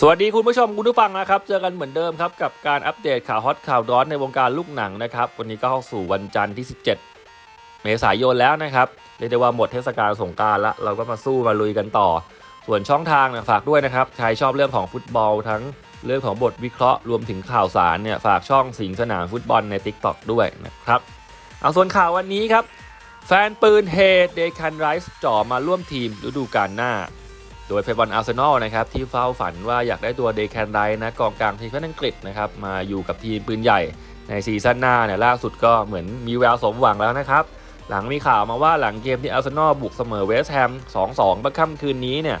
สวัสดีคุณผู้ชมคุณผู้ฟังนะครับ เจอกันเหมือนเดิมครับ กับการอัปเดตข่าวฮอตข่าวร้อนในวงการลูกหนังนะครับ วันนี้ก็เข้าสู่วันจันทร์ที่ 17 เมษายนแล้วนะครับเรียกได้ว่าหมดเทศกาลสงการละเราก็มาสู้มาลุยกันต่อ ส่วนช่องทางเนี่ยฝากด้วยนะครับใครชอบเรื่องของฟุตบอลทั้งเรื่องของบทวิเคราะห์รวมถึงข่าวสารเนี่ยฝากช่องสิงสนามฟุตบอลใน Tik t o อกด้วยนะครับเอาส่วนข่าววันนี้ครับ แฟนปืนเฮดเดคันไรส์จ่อมาร่วมทีมฤดูกาลหน้า โดยแฟนบอลอาร์เซนอลนะครับที่เฝ้าฝันว่าอยากได้ตัวเดแคนไดนะกองกลางทีมชาติอังกฤษนะครับมาอยู่กับทีมปืนใหญ่ในซีซั่นหน้าเนี่ยล่าสุดก็เหมือนมีแววสมหวังแล้วนะครับ หลังมีข่าวมาว่าหลังเกมที่อาร์เซนอลบุกเสมอเวสต์แฮม 2-2เมื่อค่ำคืนนี้เนี่ย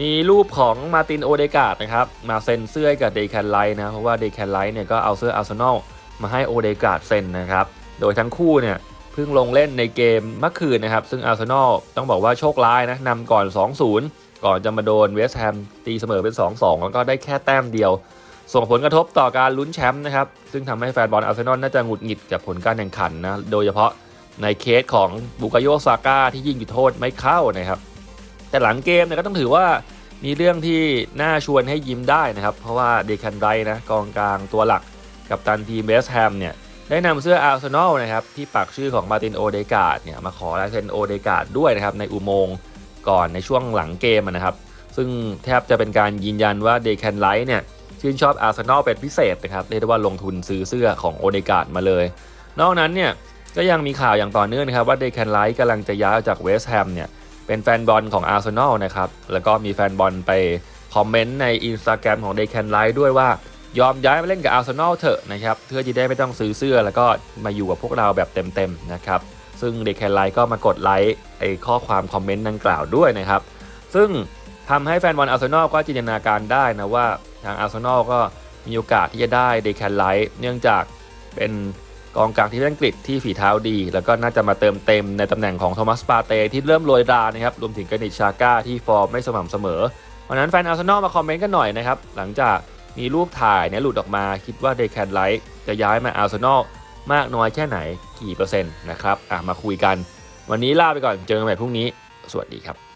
มีรูปของมาตินโอเดกาดนะครับมาเซ็นเสื้อกับเดแคนไลท์นะเพราะว่าเดแคนไลท์เนี่ยก็เอาเสื้ออาร์เซนอลมาให้โอเดกาดเซ็นนะครับโดยทั้งคู่เนี่ยเพิ่งลงเล่นในเกมเมื่อคืนนะครับซึ่งอาร์เซนอลต้องบอกว่าโชคร้ายนะนำก่อน 2-0 ก่อนจะมาโดนเวสต์แฮมตีเสมอเป็น 2-2 แล้วก็ได้แค่แต้มเดียว ส่งผลกระทบต่อการลุ้นแชมป์นะครับ ซึ่งทำให้แฟนบอลอาร์เซนอลน่าจะหงุดหงิดกับผลการแข่งขันนะ โดยเฉพาะในเคสของบุกาโยซาก้าที่ยิงจุดโทษไม่เข้านะครับ แต่หลังเกมเนี่ยก็ต้องถือว่ามีเรื่องที่น่าชวนให้ยิ้มได้นะครับ เพราะว่าเดคันไรนะกองกลางตัวหลักกับตันทีมเวสต์แฮมเนี่ยได้นำเสื้ออาร์เซนอลนะครับที่ปักชื่อของมาตินโอเดกาดเนี่ยมาขอลายเซ็นโอเดกาดด้วยนะครับในอุโมงค์ ก่อนในช่วงหลังเกมนะครับ ซึ่งแทบจะเป็นการยืนยันว่าเดแคนไลท์เนี่ยชื่นชอบอาร์เซนอลเป็นพิเศษนะครับเรียกได้ว่าลงทุนซื้อเสื้อของโอเดกาดมาเลย นอกนั้นเนี่ยก็ยังมีข่าวอย่างต่อเนื่องนะครับว่าเดแคนไลท์กำลังจะย้ายจากเวสต์แฮมเนี่ยเป็นแฟนบอลของอาร์เซนอลนะครับแล้วก็มีแฟนบอลไปคอมเมนต์ในอินสตาแกรมของเดแคนไลท์ด้วยว่ายอมย้ายมาเล่นกับอาร์เซนอลเถอะนะครับเพื่อจะได้ไม่ต้องซื้อเสื้อแล้วก็มาอยู่กับพวกเราแบบเต็มๆนะครับ ซึ่งเดคแคนไลท์ก็มากดไลค์ไอข้อความคอมเมนต์ดังกล่าวด้วยนะครับ ซึ่งทำให้แฟนบอลอาร์เซนอลก็จินตนาการได้นะว่าทางอาร์เซนอลก็มีโอกาสที่จะได้เดคแคนไลท์เนื่องจากเป็นกองกลางที่อังกฤษที่ฝีเท้าดี แล้วก็น่าจะมาเติมเต็มในตำแหน่งของโทมัสปาเตที่เริ่มโรยรานะครับ รวมถึงกานิชชาก้าที่ฟอร์มไม่สม่ำเสมอเพราะนั้นแฟนอาร์เซนอลมาคอมเมนต์กันหน่อยนะครับ หลังจากมีรูปถ่ายเนี่ยหลุดออกมาคิดว่าเดค a นไลท์จะย้ายมาอาร์เซนอล มากน้อยแค่ไหนกี่เปอร์เซ็นต์นะครับอะมาคุยกัน วันนี้ลาไปก่อนเจอกันใหม่พรุ่งนี้ สวัสดีครับ